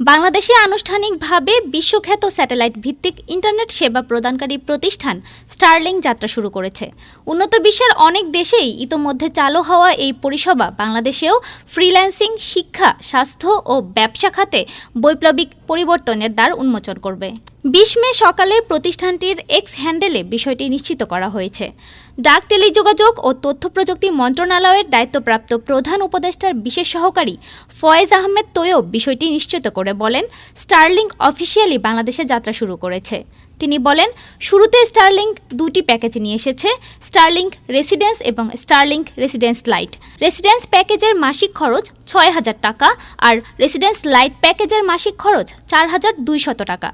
বাংলাদেশে আনুষ্ঠানিকভাবে বিশ্বখ্যাত স্যাটেলাইট ভিত্তিক ইন্টারনেট সেবা প্রদানকারী প্রতিষ্ঠান স্টারলিং যাত্রা শুরু করেছে। উন্নত বিশ্বের অনেক দেশেই ইতোমধ্যে চালু হওয়া এই পরিষেবা বাংলাদেশেও ফ্রিল্যান্সিং, শিক্ষা, স্বাস্থ্য ও ব্যবসা খাতে বৈপ্লবিক পরিবর্তনের দ্বার উন্মোচন করবে। বিশ মে সকালে প্রতিষ্ঠানটির এক্স হ্যান্ডেলে বিষয়টি নিশ্চিত করা হয়েছে। ডাক, টেলিযোগাযোগ ও তথ্য প্রযুক্তি মন্ত্রণালয়ের দায়িত্বপ্রাপ্ত প্রধান উপদেষ্টার বিশেষ সহকারী ফয়েজ আহমেদ তৈয়ব বিষয়টি নিশ্চিত করে বলেন স্টারলিংক অফিসিয়ালি বাংলাদেশে যাত্রা শুরু করেছে। তিনি বলেন, শুরুতে স্টারলিংক দুটি প্যাকেজ নিয়ে এসেছে স্টারলিংক রেসিডেন্স এবং স্টারলিংক রেসিডেন্স লাইট। রেসিডেন্স প্যাকেজের মাসিক খরচ ছয় হাজার টাকা আর রেসিডেন্স লাইট প্যাকেজের মাসিক খরচ চার হাজার দুইশত টাকা।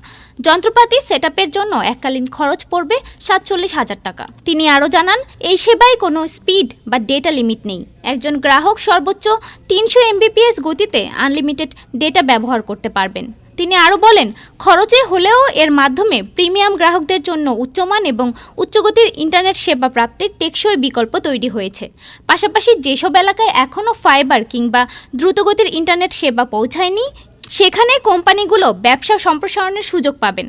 যন্ত্রপাতি সেট জন্য এককালীন খরচ পড়বে সাতচল্লিশ হাজার টাকা। তিনি আরও জানান, এই সেবায় কোনো স্পিড বা ডেটা লিমিট নেই। একজন গ্রাহক সর্বোচ্চ তিনশো এমবিপিএস গতিতে আনলিমিটেড ডেটা ব্যবহার করতে পারবেন। তিনি আরও বলেন, খরচে হলেও এর মাধ্যমে প্রিমিয়াম গ্রাহকদের জন্য উচ্চমান এবং উচ্চগতির ইন্টারনেট সেবা প্রাপ্তির টেকসই বিকল্প তৈরি হয়েছে। পাশাপাশি যেসব এলাকায় এখনও ফাইবার কিংবা দ্রুতগতির ইন্টারনেট সেবা পৌঁছায়নি, সেখানে কোম্পানিগুলো ব্যবসা সম্প্রসারণের সুযোগ পাবেন।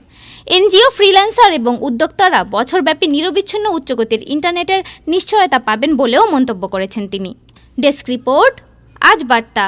এনজিও ফ্রিল্যান্সার এবং উদ্যোক্তারা বছরব্যাপী নিরবিচ্ছিন্ন উচ্চগতির ইন্টারনেটের নিশ্চয়তা পাবেন বলেও মন্তব্য করেছেন তিনি। ডেস্ক রিপোর্ট, আজ বার্তা।